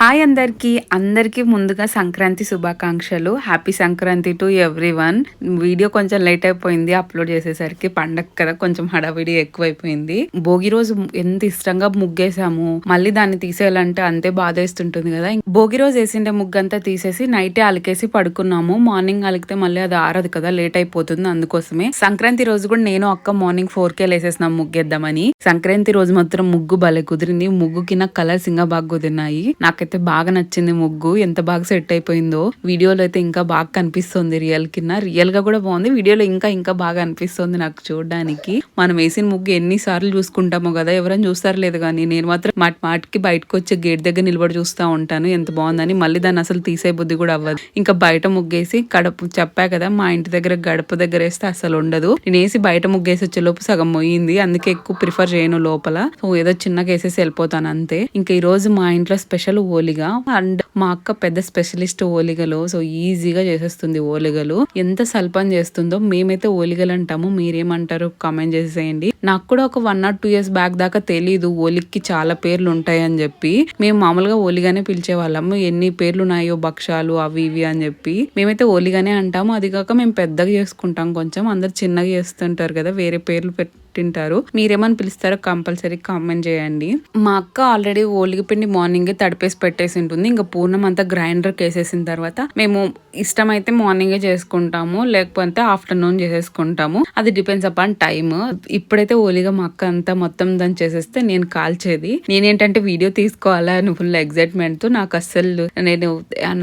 Hi అందరికీ. అందరికీ ముందుగా సంక్రాంతి శుభాకాంక్షలు. Happy Sankranti to everyone video కొంచెం లేట్ అయిపోయింది అప్లోడ్ చేసేసరికి పండగ కదా కొంచెం హడావిడి ఎక్కువైపోయింది. భోగి రోజు ఎంత ఇష్టంగా ముగ్గేసాము. మళ్ళీ దాన్ని తీసేయాలంటే అంతే బాధేస్తుంటుంది కదా. భోగి రోజు వేసిండే ముగ్గు అంతా తీసేసి నైటే అలికేసి పడుకున్నాము. మార్నింగ్ అలికితే మళ్ళీ అది ఆరదు కదా లేట్ అయిపోతుంది అందుకోసమే. సంక్రాంతి రోజు కూడా నేను అక్క మార్నింగ్ ఫోర్ కే లేసేసినాం ముగ్గేద్దామని. సంక్రాంతి రోజు మాత్రం ముగ్గు భలే కుదిరింది. ముగ్గుకి కింద కలర్స్ ఇంకా బాగా కుదిరినాయి. నాకైతే బాగా నచ్చింది ముగ్గు ఎంత బాగా సెట్ అయిపోయిందో. వీడియోలో అయితే ఇంకా బాగా కనిపిస్తుంది రియల్ కింద. రియల్గా కూడా బాగుంది. వీడియోలో ఇంకా ఇంకా బాగా అనిపిస్తుంది నాకు చూడడానికి. మనం వేసిన ముగ్గు ఎన్ని సార్లు చూసుకుంటామో కదా ఎవరైనా చూస్తారు లేదు కానీ నేను మాత్రం మాటి మాటికి బయటకు వచ్చి గేట్ దగ్గర నిలబడి చూస్తూ ఉంటాను. ఎంత బాగుందని మళ్ళీ దాన్ని అసలు తీసే బుద్ధి కూడా అవ్వదు. ఇంకా బయట ముగ్గేసి కడప చెప్పా కదా మా ఇంటి దగ్గర గడప దగ్గర వేస్తే అసలు ఉండదు. నేను వేసి బయట ముగ్గేసి వచ్చే లోపు సగం పోయింది. అందుకే ఎక్కువ ప్రిఫర్ చేయను లోపల. సో ఏదో చిన్నగా వేసేసి వెళ్ళిపోతాను అంతే. ఇంకా ఈ రోజు మా ఇంట్లో స్పెషల్ ఓలిగా. అండ్ మా అక్క పెద్ద స్పెషలిస్ట్ ఓలిగలో సో ఈజీగా చేసేస్తుంది ఓలిగలు. ఎంత సల్పం చేస్తుందో మేమైతే ఓలిగలు అంటాము. మీరేమంటారు కామెంట్ చేసేయండి. నాకు కూడా ఒక one or two years back దాకా తెలీదు ఓలికి చాలా పేర్లు ఉంటాయి అని చెప్పి. మేము మామూలుగా ఓలిగానే పిలిచేవాళ్ళము. ఎన్ని పేర్లు ఉన్నాయో భక్షాలు అవి ఇవి అని చెప్పి. మేమైతే ఓలిగానే అంటాము. అది కాక మేము పెద్దగా చేసుకుంటాం కొంచెం. అందరు చిన్నగా చేస్తుంటారు కదా వేరే పేర్లు పెట్టి తింటారు. మీరేమని పిలుస్తారో కంపల్సరీ కామెంట్ చేయండి. మా అక్క ఆల్రెడీ ఓలిగి పిండి మార్నింగే తడిపేసి పెట్టేసి ఉంటుంది. ఇంకా పూర్ణం అంతా గ్రైండర్కి వేసేసిన తర్వాత మేము ఇష్టమైతే మార్నింగే చేసుకుంటాము లేకపోతే ఆఫ్టర్నూన్ చేసేసుకుంటాము. అది డిపెండ్స్ అపాన్ టైమ్ ఇప్పుడైతే ఓలిగా మా అక్క అంతా మొత్తం దాన్ని చేసేస్తే నేను కాల్చేది. నేనేంటంటే వీడియో తీసుకోవాలా అని ఫుల్ ఎగ్జైట్మెంట్తో నాకు అస్సలు నేను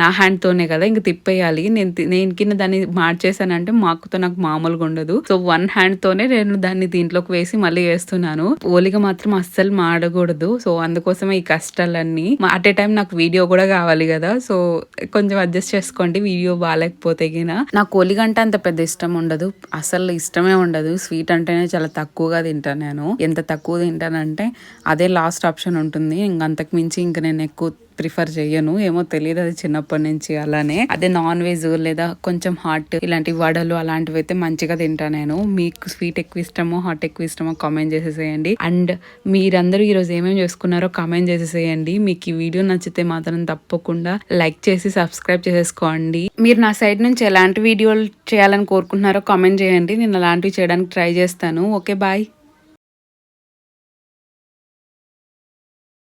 నా హ్యాండ్తోనే కదా ఇంక తిప్పేయాలి. నేను నేను కింద దాన్ని మార్చేసానంటే మా అక్కతో నాకు మామూలుగా ఉండదు. సో వన్ హ్యాండ్తోనే నేను దాన్ని దీంట్లో అందులోకి వేసి మళ్ళీ వేస్తున్నాను ఓలిగా మాత్రం అస్సలు మాడకూడదు. సో అందుకోసమే ఈ కష్టాలన్నీ. అట్ ఏ టైం నాకు వీడియో కూడా కావాలి కదా. సో కొంచెం అడ్జస్ట్ చేసుకోండి. వీడియో బాగాలేకపోతే గినా. నాకు ఓలిగ అంటే అంత పెద్ద ఇష్టం ఉండదు. అసలు ఇష్టమే ఉండదు. స్వీట్ అంటేనే చాలా తక్కువగా తింటాను నేను. ఎంత తక్కువ తింటానంటే అదే లాస్ట్ ఆప్షన్ ఉంటుంది. ఇంకంతకు మించి ఇంక నేను ఎక్కువ ప్రిఫర్ చేయను ఏమో తెలియదు అది చిన్నప్పటి నుంచి అలానే. అదే నాన్ వెజ్ లేదా కొంచెం హాట్ ఇలాంటి వడలు అలాంటివి అయితే మంచిగా తింటా నేను. మీకు స్వీట్ ఎక్కువ ఇష్టమో హాట్ ఎక్కువ ఇష్టమో కామెంట్ చేసేసేయండి. అండ్ మీరందరూ ఈరోజు ఏమేమి చేసుకున్నారో కామెంట్ చేసేసేయండి. మీకు ఈ వీడియో నచ్చితే మాత్రం తప్పకుండా లైక్ చేసి సబ్స్క్రైబ్ చేసేసుకోండి. మీరు నా సైడ్ నుంచి ఎలాంటి వీడియోలు చేయాలని కోరుకుంటున్నారో కామెంట్ చేయండి. నేను అలాంటివి చేయడానికి ట్రై చేస్తాను. Okay bye.